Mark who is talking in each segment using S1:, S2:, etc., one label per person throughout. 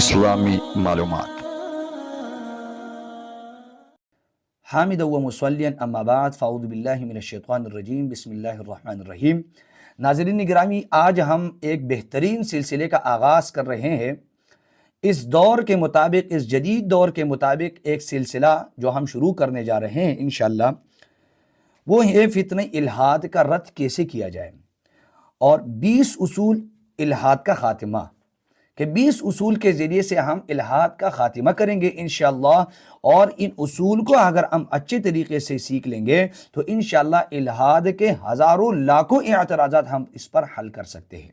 S1: اسلامی معلومات۔
S2: حامد و مسلین، اما بعد، فاعوذ باللہ من الشیطان الرجیم، بسم اللہ الرحمن الرحیم۔ ناظرین گرامی آج ہم ایک بہترین سلسلے کا آغاز کر رہے ہیں۔ اس دور کے مطابق، اس جدید دور کے مطابق ایک سلسلہ جو ہم شروع کرنے جا رہے ہیں، انشاءاللہ۔ وہ ہے فتنہ الہاد کا رد کیسے کیا جائے؟ اور بیس اصول الہاد کا خاتمہ۔ کہ بیس اصول کے ذریعے سے ہم الہاد کا خاتمہ کریں گے انشاءاللہ، اور ان اصول کو اگر ہم اچھے طریقے سے سیکھ لیں گے، تو انشاءاللہ الہاد کے ہزاروں لاکھوں اعتراضات ہم اس پر حل کر سکتے ہیں۔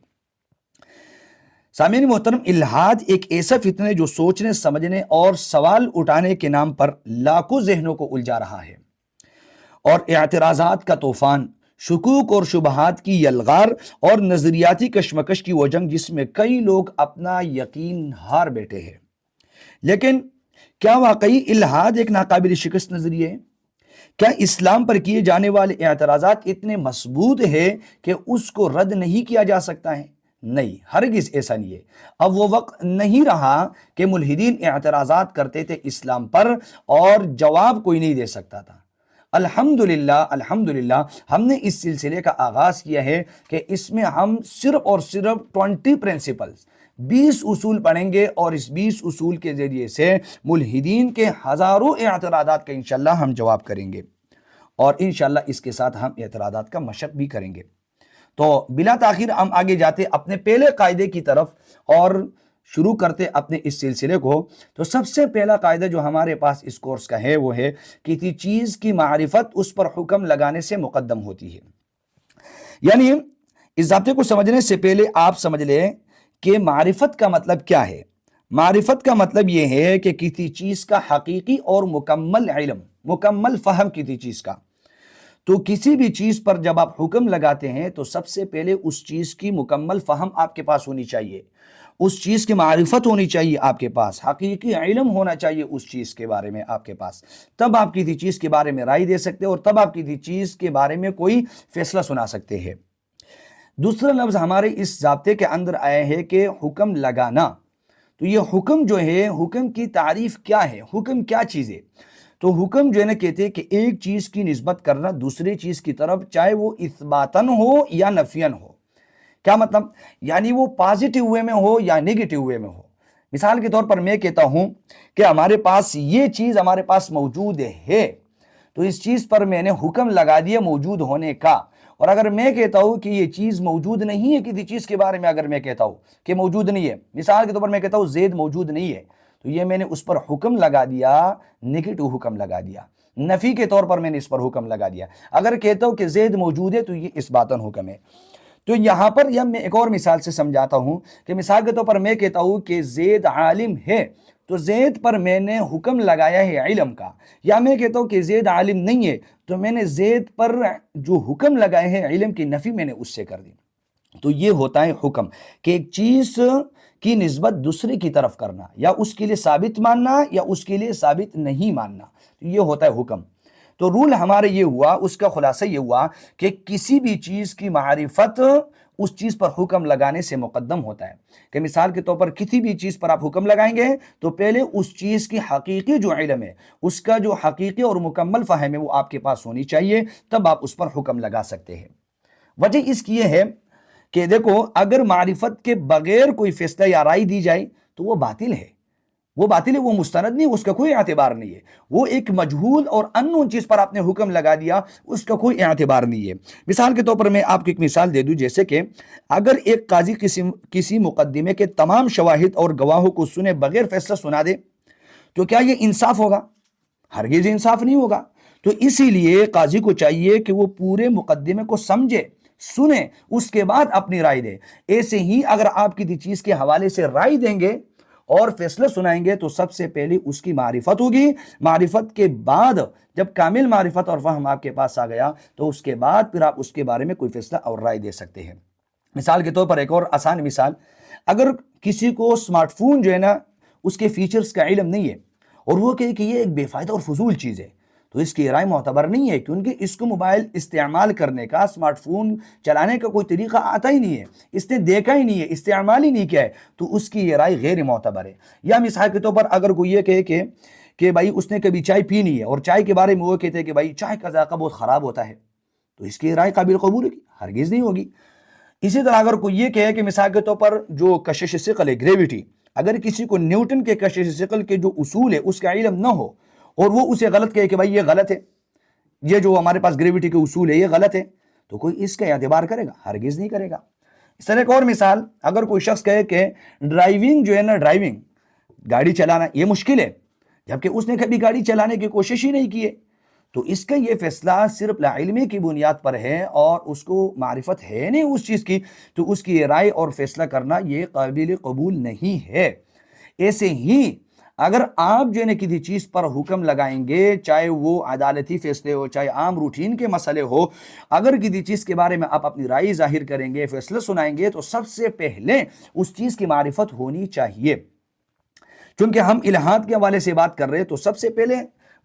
S2: سامعین محترم، الہاد ایک ایسا فتنہ ہے جو سوچنے، سمجھنے اور سوال اٹھانے کے نام پر لاکھوں ذہنوں کو الجھا رہا ہے۔ اور اعتراضات کا طوفان شکوک اور شبہات کی یلغار اور نظریاتی کشمکش کی وہ جنگ جس میں کئی لوگ اپنا یقین ہار بیٹھے ہیں۔ لیکن کیا واقعی الہاد ایک ناقابل شکست نظریہ ہے؟ کیا اسلام پر کیے جانے والے اعتراضات اتنے مضبوط ہیں کہ اس کو رد نہیں کیا جا سکتا ہے؟ نہیں، ہرگز ایسا نہیں ہے۔ اب وہ وقت نہیں رہا کہ ملحدین اعتراضات کرتے تھے اسلام پر اور جواب کوئی نہیں دے سکتا تھا۔ الحمدللہ الحمدللہ، ہم نے اس سلسلے کا آغاز کیا ہے کہ اس میں ہم صرف اور صرف ٹونٹی پرنسپلز، بیس اصول پڑھیں گے اور اس بیس اصول کے ذریعے سے ملحدین کے ہزاروں اعتراضات کا انشاءاللہ ہم جواب کریں گے اور انشاءاللہ اس کے ساتھ ہم اعتراضات کا مشق بھی کریں گے۔ تو بلا تاخیر ہم آگے جاتے، اپنے پہلے قاعدے کی طرف اور شروع کرتے اپنے اس سلسلے کو۔ تو سب سے پہلا قاعدہ جو ہمارے پاس اس کورس کا ہے وہ ہے کسی چیز کی معرفت اس پر حکم لگانے سے مقدم ہوتی ہے۔ یعنی اس ضابطے کو سمجھنے سے پہلے آپ سمجھ لیں کہ معرفت کا مطلب کیا ہے۔ معرفت کا مطلب یہ ہے کہ کسی چیز کا حقیقی اور مکمل علم، مکمل فہم کسی چیز کا۔ تو کسی بھی چیز پر جب آپ حکم لگاتے ہیں تو سب سے پہلے اس چیز کی مکمل فہم آپ کے پاس ہونی چاہیے۔ اس چیز کی معرفت ہونی چاہیے آپ کے پاس، حقیقی علم ہونا چاہیے اس چیز کے بارے میں آپ کے پاس۔ تب آپ کسی چیز کے بارے میں رائے دے سکتے اور تب آپ کسی چیز کے بارے میں کوئی فیصلہ سنا سکتے ہیں۔ دوسرا لفظ ہمارے اس ضابطے کے اندر آئے ہے کہ حکم لگانا۔ تو یہ حکم جو ہے، حکم کی تعریف کیا ہے؟ حکم کیا چیز ہے؟ تو حکم جو ہے نا، کہتے ہیں کہ ایک چیز کی نسبت کرنا دوسری چیز کی طرف، چاہے وہ اثباتن ہو یا نفین ہو۔ کیا مطلب؟ یعنی وہ پازیٹیو وے میں ہو یا نیگیٹیو وے میں ہو؟ مثال کے طور پر میں کہتا ہوں کہ ہمارے پاس یہ چیز ہمارے پاس موجود ہے۔ تو اس چیز پر میں نے حکم لگا دیا موجود ہونے کا۔ اور اگر میں کہتا ہوں کہ یہ چیز موجود نہیں ہے کسی چیز کے بارے میں، اگر میں کہتا ہوں کہ موجود نہیں ہے، مثال کے طور پر میں کہتا ہوں زید موجود نہیں ہے، تو یہ میں نے اس پر حکم لگا دیا نگیٹو حکم لگا دیا۔ نفی کے طور پر میں نے اس پر حکم لگا دیا۔ اگر کہتا ہوں کہ زید موجود ہے، تو یہ اس باتن حکم ہے۔ تو یہاں پر یا میں ایک اور مثال سے سمجھاتا ہوں کہ مثال کے طور پر میں کہتا ہوں کہ زید عالم ہے، تو زید پر میں نے حکم لگایا ہے علم کا۔ یا میں کہتا ہوں کہ زید عالم نہیں ہے، تو میں نے زید پر جو حکم لگائے ہیں علم کی نفی میں نے اس سے کر دی۔ تو یہ ہوتا ہے حکم کہ ایک چیز کی نسبت دوسرے کی طرف کرنا، یا اس کے لیے ثابت ماننا یا اس کے لیے ثابت نہیں ماننا۔ تو یہ ہوتا ہے حکم۔ تو رول ہمارے یہ ہوا، اس کا خلاصہ یہ ہوا کہ کسی بھی چیز کی معرفت اس چیز پر حکم لگانے سے مقدم ہوتا ہے۔ کہ مثال کے طور پر کسی بھی چیز پر آپ حکم لگائیں گے تو پہلے اس چیز کی حقیقی جو علم ہے، اس کا جو حقیقی اور مکمل فہم ہے وہ آپ کے پاس ہونی چاہیے، تب آپ اس پر حکم لگا سکتے ہیں۔ وجہ اس کی یہ ہے کہ دیکھو، اگر معرفت کے بغیر کوئی فیصلہ یا رائے دی جائے تو وہ باطل ہے۔ وہ باطل ہے، وہ مستند نہیں، اس کا کوئی اعتبار نہیں ہے۔ وہ ایک مجہول اور انون چیز پر آپ نے حکم لگا دیا، اس کا کوئی اعتبار نہیں ہے۔ مثال کے طور پر میں آپ کو ایک مثال دے دوں، جیسے کہ اگر ایک قاضی کسی کسی مقدمے کے تمام شواہد اور گواہوں کو سنے بغیر فیصلہ سنا دے، تو کیا یہ انصاف ہوگا؟ ہرگز انصاف نہیں ہوگا۔ تو اسی لیے قاضی کو چاہیے کہ وہ پورے مقدمے کو سمجھے سنیں اس کے بعد اپنی رائے دے۔ ایسے ہی اگر آپ کسی چیز کے حوالے سے رائے دیں گے اور فیصلے سنائیں گے تو سب سے پہلے اس کی معرفت ہوگی۔ معرفت کے بعد جب کامل معرفت اور فہم آپ کے پاس آ گیا تو اس کے بعد پھر آپ اس کے بارے میں کوئی فیصلہ اور رائے دے سکتے ہیں۔ مثال کے طور پر ایک اور آسان مثال، اگر کسی کو اسمارٹ فون جو ہے نا، اس کے فیچرز کا علم نہیں ہے اور وہ کہے کہ یہ ایک بے فائدہ اور فضول چیز ہے تو اس کی رائے معتبر نہیں ہے کیونکہ اس کو موبائل استعمال کرنے کا اسمارٹ فون چلانے کا کوئی طریقہ آتا ہی نہیں ہے، اس نے دیکھا ہی نہیں ہے، استعمال ہی نہیں کیا ہے۔ تو اس کی یہ رائے غیر معتبر ہے۔ یا مثال کے طور پر اگر کوئی یہ کہے کہ کہ بھائی اس نے کبھی چائے پی نہیں ہے اور چائے کے بارے میں وہ کہتے ہیں کہ بھائی چائے کا ذائقہ بہت خراب ہوتا ہے، تو اس کی رائے قابل قبول ہوگی؟ ہرگز نہیں ہوگی۔ اسی طرح اگر کوئی یہ کہے کہ مثال کے طور پر جو کشش ثقل ہے گریویٹی اگر کسی کو نیوٹن کے کشش ثقل کے جو اصول ہے، اس کا علم نہ ہو اور وہ اسے غلط کہے کہ بھائی یہ غلط ہے۔ یہ جو ہمارے پاس گریویٹی کے اصول ہے، یہ غلط ہے۔ تو کوئی اس کا اعتبار کرے گا، ہرگز نہیں کرے گا۔ اس طرح ایک اور مثال، اگر کوئی شخص کہے کہ ڈرائیونگ جو ہے نا ڈرائیونگ گاڑی چلانا یہ مشکل ہے، جبکہ اس نے کبھی گاڑی چلانے کی کوشش ہی نہیں کی ہے۔ تو اس کا یہ فیصلہ صرف علمی کی بنیاد پر ہے اور اس کو معرفت ہے نہیں اس چیز کی۔ تو اس کی رائے اور فیصلہ کرنا یہ قابل قبول نہیں ہے۔ ایسے ہی اگر آپ جو ہے نا کسی چیز پر حکم لگائیں گے، چاہے وہ عدالتی فیصلے ہو، چاہے عام روٹین کے مسئلے ہو، اگر کسی چیز کے بارے میں آپ اپنی رائے ظاہر کریں گے، فیصلہ سنائیں گے، تو سب سے پہلے اس چیز کی معرفت ہونی چاہیے۔ چونکہ ہم الہاد کے حوالے سے بات کر رہے ہیں، تو سب سے پہلے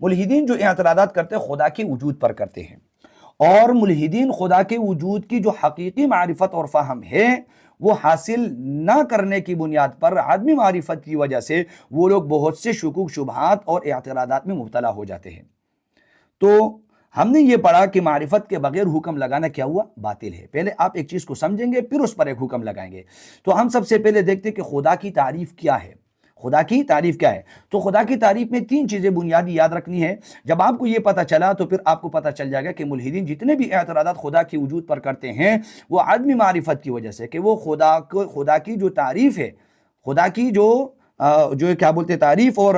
S2: ملحدین جو اعتراضات کرتے ہیں، خدا کے وجود پر کرتے ہیں۔ اور ملحدین خدا کے وجود کی جو حقیقی معرفت اور فہم ہے وہ حاصل نہ کرنے کی بنیاد پر عدمی معرفت کی وجہ سے وہ لوگ بہت سے شکوک، شبہات اور اعتراضات میں مبتلا ہو جاتے ہیں۔ تو ہم نے یہ پڑھا کہ معرفت کے بغیر حکم لگانا کیا ہوا؟ باطل ہے۔ پہلے آپ ایک چیز کو سمجھیں گے، پھر اس پر ایک حکم لگائیں گے۔ تو ہم سب سے پہلے دیکھتے کہ خدا کی تعریف کیا ہے۔ خدا کی تعریف کیا ہے؟ تو خدا کی تعریف میں تین چیزیں بنیادی یاد رکھنی ہے جب آپ کو یہ پتا چلا تو پھر آپ کو پتا چل جائے گا کہ ملحدین جتنے بھی اعتراضات خدا کی وجود پر کرتے ہیں، وہ آدمی معرفت کی وجہ سے کہ وہ خدا کو، خدا کی جو تعریف ہے، خدا کی جو جو کیا بولتے تعریف اور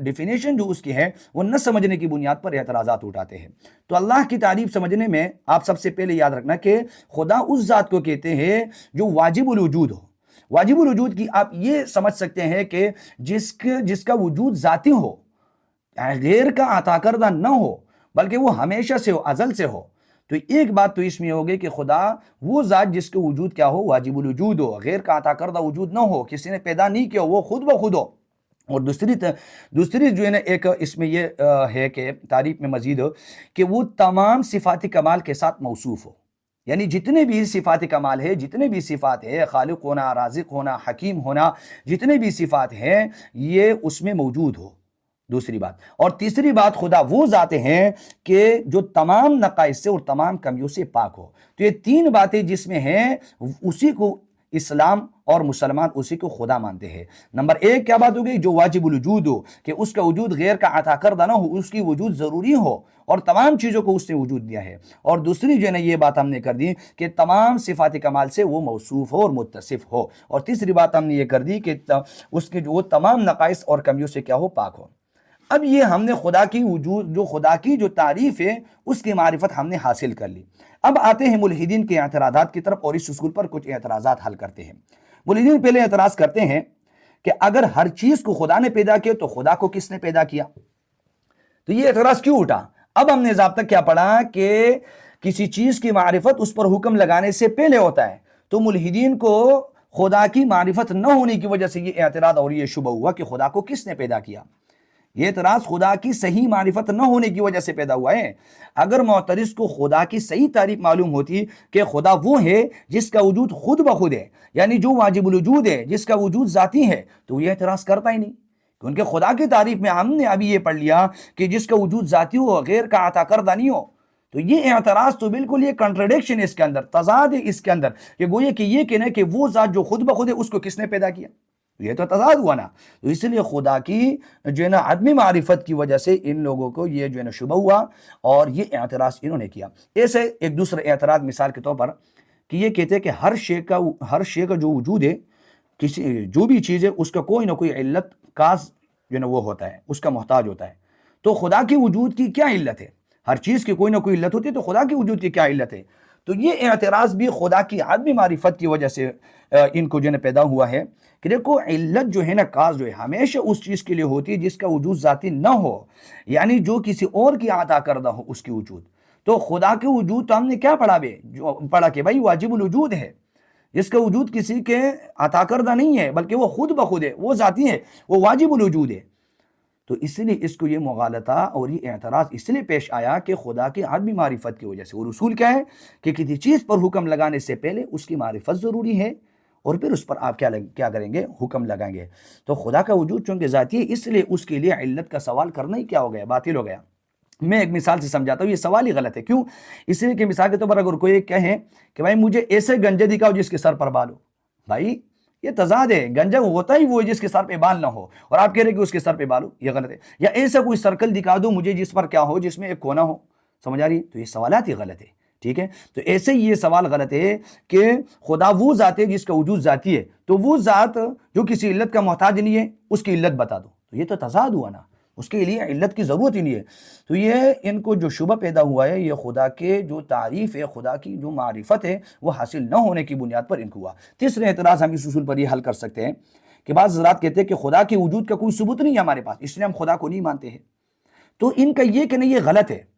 S2: ڈیفینیشن جو اس کی ہے، وہ نہ سمجھنے کی بنیاد پر اعتراضات اٹھاتے ہیں۔ تو اللہ کی تعریف سمجھنے میں آپ سب سے پہلے یاد رکھنا کہ خدا اس ذات کو کہتے ہیں جو واجب الوجود ہو۔ واجب الوجود کی آپ یہ سمجھ سکتے ہیں کہ جس جس کا وجود ذاتی ہو، غیر کا عطا کردہ نہ ہو، بلکہ وہ ہمیشہ سے ہو، ازل سے ہو۔ تو ایک بات تو اس میں ہوگی کہ خدا وہ ذات جس کے وجود کیا ہو، واجب الوجود ہو، غیر کا عطا کردہ وجود نہ ہو، کسی نے پیدا نہیں کیا وہ خود بخود ہو۔ اور دوسری دوسری جو ہے نا، ایک اس میں یہ ہے کہ تعریف میں مزید ہو کہ وہ تمام صفاتی کمال کے ساتھ موصوف ہو۔ یعنی جتنے بھی صفات کمال ہے، جتنے بھی صفات ہے، خالق ہونا، رازق ہونا، حکیم ہونا، جتنے بھی صفات ہیں، یہ اس میں موجود ہو۔ دوسری بات۔ اور تیسری بات خدا وہ ذاتیں ہیں کہ جو تمام نقائص سے اور تمام کمیوں سے پاک ہو۔ تو یہ تین باتیں جس میں ہیں، اسی کو اسلام اور مسلمان اسی کو خدا مانتے ہیں۔ نمبر ایک، کیا بات ہوگی؟ جو واجب الوجود ہو، کہ اس کا وجود غیر کا عطا کردہ نہ ہو، اس کی وجود ضروری ہو اور تمام چیزوں کو اس نے وجود دیا ہے۔ اور دوسری جو ہے نا، یہ بات ہم نے کر دی کہ تمام صفات کمال سے وہ موصوف ہو اور متصف ہو۔ اور تیسری بات ہم نے یہ کر دی کہ اس کے جو وہ تمام نقائص اور کمیوں سے کیا ہو، پاک ہو۔ اب یہ ہم نے خدا کی وجود، جو خدا کی جو تعریف ہے، اس کی معرفت ہم نے حاصل کر لی۔ اب آتے ہیں ملحدین کے اعتراضات کی طرف اور اس اصول پر کچھ اعتراضات حل کرتے ہیں۔ ملحدین پہلے اعتراض کرتے ہیں کہ اگر ہر چیز کو خدا نے پیدا کیا تو خدا کو کس نے پیدا کیا؟ تو یہ اعتراض کیوں اٹھا؟ اب ہم نے ضابطہ کیا پڑھا کہ کسی چیز کی معرفت اس پر حکم لگانے سے پہلے ہوتا ہے۔ تو ملحدین کو خدا کی معرفت نہ ہونے کی وجہ سے یہ اعتراض اور یہ شبہ ہوا کہ خدا کو کس نے پیدا کیا؟ یہ اعتراض خدا کی صحیح معرفت نہ ہونے کی وجہ سے پیدا ہوا ہے۔ اگر معترض کو خدا کی صحیح تعریف معلوم ہوتی کہ خدا وہ ہے جس کا وجود خود بخود ہے یعنی جو واجب الوجود ہے، جس کا وجود ذاتی ہے، تو یہ اعتراض کرتا ہی نہیں۔ کیونکہ خدا کی تعریف میں ہم نے ابھی یہ پڑھ لیا کہ جس کا وجود ذاتی ہو، غیر کا عطا کردہ نہیں ہو۔ تو یہ اعتراض تو بالکل یہ کنٹرڈکشن ہے اس کے اندر، تضاد ہے اس کے اندر کہ گویا کہ یہ کہنا کہ وہ ذات جو خود بخود ہے، اس کو کس نے پیدا کیا؟ یہ تو تضاد ہوا نا۔ تو اس لیے خدا کی جو ہے نا عدمی معرفت کی وجہ سے ان لوگوں کو یہ جو ہے نا شبہ ہوا اور یہ اعتراض انہوں نے کیا۔ ایسے ایک دوسرا اعتراض مثال کے طور پر کہ یہ کہتے ہیں کہ ہر شے کا ہر شے کا جو وجود ہے، کسی جو بھی چیز ہے، اس کا کوئی نہ کوئی علت کاز جو ہے نا وہ ہوتا ہے، اس کا محتاج ہوتا ہے۔ تو خدا کی وجود کی کیا علت ہے؟ ہر چیز کی کوئی نہ کوئی علت ہوتی ہے تو خدا کی وجود کی کیا علت ہے؟ تو یہ اعتراض بھی خدا کی عدمی معرفت کی وجہ سے ان کو جو ہے پیدا ہوا ہے کہ دیکھو، علت جو ہے نا کاز جو ہے، ہمیشہ اس چیز کے لیے ہوتی ہے جس کا وجود ذاتی نہ ہو یعنی جو کسی اور کی عطا کردہ ہو اس کی وجود۔ تو خدا کے وجود تو ہم نے کیا پڑھا بے؟ جو پڑھا کہ بھائی واجب الوجود ہے۔ جس کا وجود کسی کے عطا کردہ نہیں ہے، بلکہ وہ خود بخود ہے، وہ ذاتی ہے، وہ واجب الوجود ہے۔ تو اس لیے اس کو یہ مغالطہ اور یہ اعتراض اس لیے پیش آیا کہ خدا کی عدمی معرفت کی وجہ سے۔ اور اصول کیا ہے؟ کہ کسی چیز پر حکم لگانے سے پہلے اس کی معرفت ضروری ہے اور پھر اس پر آپ کیا کیا کریں گے؟ حکم لگائیں گے۔ تو خدا کا وجود چونکہ ذاتی ہے، اس لیے اس کے لیے علت کا سوال کرنا ہی کیا ہو گیا؟ باطل ہو گیا۔ میں ایک مثال سے سمجھاتا ہوں، یہ سوال ہی غلط ہے۔ کیوں؟ اس لیے کہ مثال کے طور پر اگر کوئی کہے کہ بھائی مجھے ایسے گنجے دکھاؤ جس کے سر پر بال ہو۔ بھائی یہ تضاد ہے گنجا ہوتا ہی وہ جس کے سر پہ بال نہ ہو۔ اور آپ کہہ رہے کہ اس کے سر پہ بال ہو، یہ غلط ہے۔ یا ایسا کوئی سرکل دکھا دو مجھے جس پر کیا ہو، جس میں ایک کونا ہو۔ سمجھ آ رہی؟ تو یہ سوالات ہی غلط ہے ٹھیک ہے؟ تو ایسے ہی یہ سوال غلط ہے کہ خدا وہ ذات ہے جس کا وجود ذاتی ہے۔ تو وہ ذات جو کسی علت کا محتاج نہیں ہے، اس کی علت بتا دو۔ تو یہ تو تضاد ہوا نا۔ اس کے لیے علت کی ضرورت ہی نہیں ہے۔ تو یہ ان کو جو شبہ پیدا ہوا ہے، یہ خدا کے جو تعریف ہے، خدا کی جو معرفت ہے، وہ حاصل نہ ہونے کی بنیاد پر ان کو ہوا۔ تیسرے اعتراض ہم اس اصول پر یہ حل کر سکتے ہیں کہ بعض حضرات کہتے ہیں کہ خدا کے وجود کا کوئی ثبوت نہیں ہے ہمارے پاس، اس لیے ہم خدا کو نہیں مانتے ہیں۔ تو ان کا یہ کہ نہیں یہ غلط ہے۔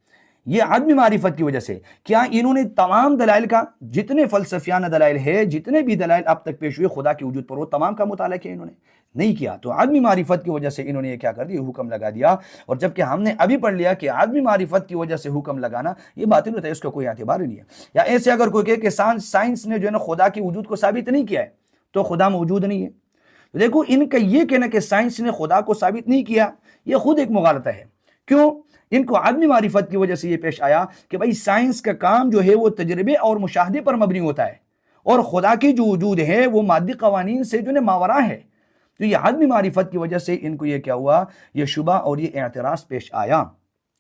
S2: یہ عدم معرفت کی وجہ سے کیا انہوں نے تمام دلائل کا، جتنے فلسفیانہ دلائل ہے جتنے بھی دلائل اب تک پیش ہوئے خدا کے وجود پر، وہ تمام کا مطالعہ کیا انہوں نے؟ نہیں کیا۔ تو عدمی معرفت کی وجہ سے انہوں نے یہ کیا کر دیا حکم لگا دیا۔ اور جبکہ ہم نے ابھی پڑھ لیا کہ عدمی معرفت کی وجہ سے حکم لگانا، یہ بات ہوتا ہے، اس کا کوئی اعتبار نہیں ہے۔ یا ایسے اگر کوئی کہے کہ سائنس نے جو ہے نا خدا کے وجود کو ثابت نہیں کیا ہے، تو خدا موجود نہیں ہے۔ دیکھو، ان کا یہ کہنا کہ سائنس نے خدا کو ثابت نہیں کیا، یہ خود ایک مغالطہ ہے۔ کیوں؟ ان کو عدمی معرفت کی وجہ سے یہ پیش آیا کہ بھائی سائنس کا کام جو ہے وہ تجربے اور مشاہدے پر مبنی ہوتا ہے اور خدا کی جو وجود ہے وہ مادی قوانین سے جو ماورا ہے۔ تو یہ عدمی معرفت کی وجہ سے ان کو یہ کیا ہوا؟ یہ شبہ اور یہ اعتراض پیش آیا۔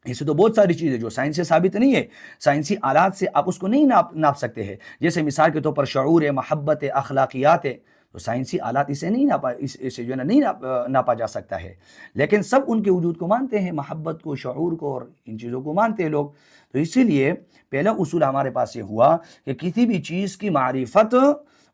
S2: اسے تو بہت ساری چیزیں جو سائنس سے ثابت نہیں ہے، سائنسی آلات سے آپ اس کو نہیں ناپ ناپ سکتے ہیں۔ جیسے مثال کے طور پر شعور ہے محبت ہے اخلاقیات۔ ہے تو سائنسی آلات اسے نہیں ناپا اسے جو ہے نا نہیں ناپا جا سکتا ہے۔ لیکن سب ان کے وجود کو مانتے ہیں، محبت کو، شعور کو اور ان چیزوں کو مانتے ہیں لوگ۔ تو اسی لیے پہلا اصول ہمارے پاس یہ ہوا کہ کسی بھی چیز کی معرفت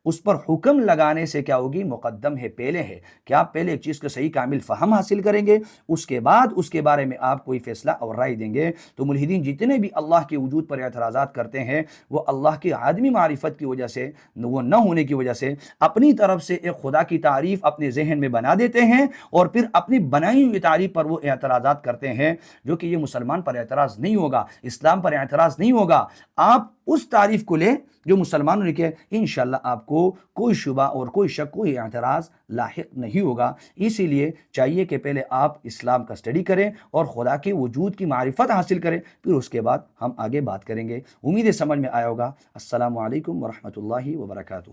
S2: اس پر حکم لگانے سے کیا ہوگی؟ مقدم ہے، پہلے ہے۔ کہ آپ پہلے ایک چیز کا صحیح کامل فہم حاصل کریں گے؟ اس کے بعد، اس کے بارے میں آپ کوئی فیصلہ اور رائے دیں گے۔ تو ملحدین، جتنے بھی اللہ کے وجود پر اعتراضات کرتے ہیں، وہ اللہ کی آدمی معرفت کی وجہ سے، وہ نہ ہونے کی وجہ سے اپنی طرف سے ایک خدا کی تعریف اپنے ذہن میں بنا دیتے ہیں اور پھر اپنی بنائی ہوئی تعریف پر وہ اعتراضات کرتے ہیں، جو کہ یہ مسلمان پر اعتراض نہیں ہوگا، اسلام پر اعتراض نہیں ہوگا۔ آپ اس تعریف کو لیں جو مسلمانوں نے کیا انشاءاللہ آپ کو کوئی شبہ اور کوئی شک، کوئی اعتراض لاحق نہیں ہوگا۔ اسی لیے چاہیے کہ پہلے آپ اسلام کا سٹڈی کریں اور خدا کے وجود کی معرفت حاصل کریں، پھر اس کے بعد ہم آگے بات کریں گے۔ امید سمجھ میں آیا ہوگا۔ السلام علیکم ورحمۃ اللہ وبرکاتہ۔